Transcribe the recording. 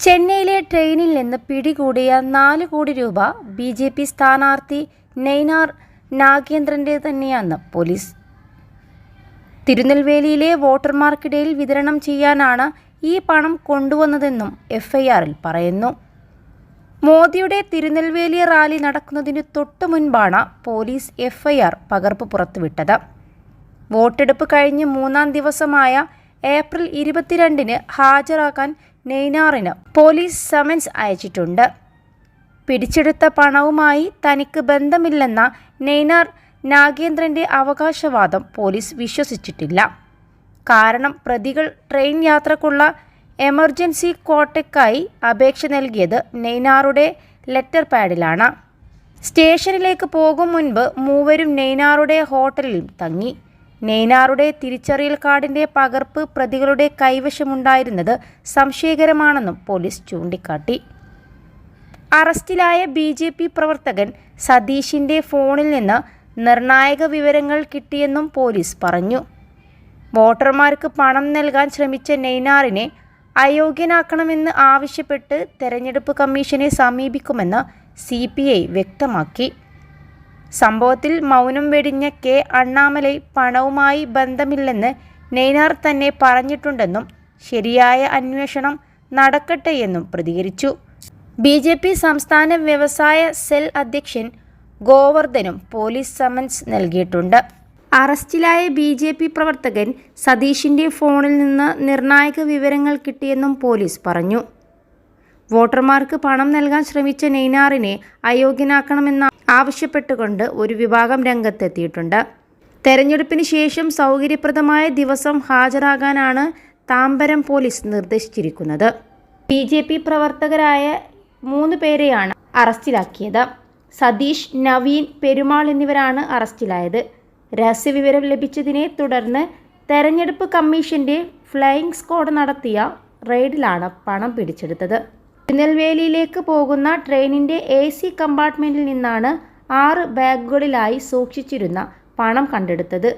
ചെന്നൈയിലെ ട്രെയിനിൽ നിന്ന് പിടികൂടിയ നാല് കോടി രൂപ ബി ജെ പി സ്ഥാനാർത്ഥി നെയ്നാർ നാഗേന്ദ്രന്റെ തന്നെയാണ് പോലീസ്. തിരുനെൽവേലിയിലെ വോട്ടർമാർക്കിടയിൽ വിതരണം ചെയ്യാനാണ് ഈ പണം കൊണ്ടുവന്നതെന്നും എഫ്ഐആറിൽ പറയുന്നു. മോദിയുടെ തിരുനെൽവേലി റാലി നടക്കുന്നതിന് തൊട്ടു മുൻപാണ് പോലീസ് എഫ്ഐആർ പകർപ്പ് പുറത്തുവിട്ടത്. വോട്ടെടുപ്പ് കഴിഞ്ഞ് മൂന്നാം ദിവസമായ ഏപ്രിൽ ഇരുപത്തിരണ്ടിന് ഹാജരാക്കാൻ നെയ്നാറിന് പോലീസ് സമൻസ് അയച്ചിട്ടുണ്ട്. പിടിച്ചെടുത്ത പണവുമായി തനിക്ക് ബന്ധമില്ലെന്ന നെയ്നാർ നാഗേന്ദ്രന്റെ അവകാശവാദം പോലീസ് വിശ്വസിച്ചിട്ടില്ല. കാരണം പ്രതികൾ ട്രെയിൻ യാത്രക്കുള്ള എമർജൻസി കോട്ടയ്ക്കായി അപേക്ഷ നൽകിയത് നെയ്നാറുടെ ലെറ്റർ പാഡിലാണ്. സ്റ്റേഷനിലേക്ക് പോകും മുൻപ് മൂവരും നെയ്നാറുടെ ഹോട്ടലിൽ തങ്ങി. നെയ്നാറുടെ തിരിച്ചറിയൽ കാർഡിന്റെ പകർപ്പ് പ്രതികളുടെ കൈവശമുണ്ടായിരുന്നത് സംശയകരമാണെന്നും പോലീസ് ചൂണ്ടിക്കാട്ടി. അറസ്റ്റിലായ ബി ജെ പി പ്രവർത്തകൻ സതീഷിന്റെ ഫോണിൽ നിന്ന് നിർണായക വിവരങ്ങൾ കിട്ടിയെന്നും പോലീസ് പറഞ്ഞു. വോട്ടർമാർക്ക് പണം നൽകാൻ ശ്രമിച്ച നെയ്നാറിനെ അയോഗ്യനാക്കണമെന്ന് ആവശ്യപ്പെട്ട് തെരഞ്ഞെടുപ്പ് കമ്മീഷനെ സമീപിക്കുമെന്ന് സി വ്യക്തമാക്കി. സംഭവത്തിൽ മൗനം വെടിഞ്ഞ കെ അണ്ണാമലൈ പണവുമായി ബന്ധമില്ലെന്ന് നെയ്നാർ തന്നെ പറഞ്ഞിട്ടുണ്ടെന്നും ശരിയായ അന്വേഷണം നടക്കട്ടെയെന്നും പ്രതികരിച്ചു. ബി ജെ പി സംസ്ഥാന വ്യവസായ സെൽ അധ്യക്ഷൻ ഗോവർദ്ധനും പോലീസ് സമൻസ് നൽകിയിട്ടുണ്ട്. അറസ്റ്റിലായ ബി ജെ പി പ്രവർത്തകൻ സതീഷിന്റെ ഫോണിൽ നിന്ന് നിർണായക വിവരങ്ങൾ കിട്ടിയെന്നും പോലീസ് പറഞ്ഞു. വോട്ടർമാർക്ക് പണം നൽകാൻ ശ്രമിച്ച നെയ്നാറിനെ അയോഗ്യനാക്കണമെന്ന് ആവശ്യപ്പെട്ടുകൊണ്ട് ഒരു വിഭാഗം രംഗത്തെത്തിയിട്ടുണ്ട്. തെരഞ്ഞെടുപ്പിന് ശേഷം സൗകര്യപ്രദമായ ദിവസം ഹാജരാകാനാണ് താമ്പരം പോലീസ് നിർദ്ദേശിച്ചിരിക്കുന്നത്. ബി ജെ പി പ്രവർത്തകരായ മൂന്ന് പേരെയാണ് അറസ്റ്റിലാക്കിയത്. സതീഷ് നവീൻ പെരുമാൾ എന്നിവരാണ് അറസ്റ്റിലായത്. രഹസ്യവിവരം ലഭിച്ചതിനെ തുടർന്ന് തെരഞ്ഞെടുപ്പ് കമ്മീഷന്റെ ഫ്ലൈയിങ് സ്ക്വാഡ് നടത്തിയ റെയ്ഡിലാണ് പണം പിടിച്ചെടുത്തത്. തിരുനെൽവേലിയിലേക്ക് പോകുന്ന ട്രെയിനിന്റെ എ സി കമ്പാർട്ട്മെന്റിൽ നിന്നാണ് ആറ് ബാഗുകളിലായി സൂക്ഷിച്ചിരുന്ന പണം കണ്ടെടുത്തത്.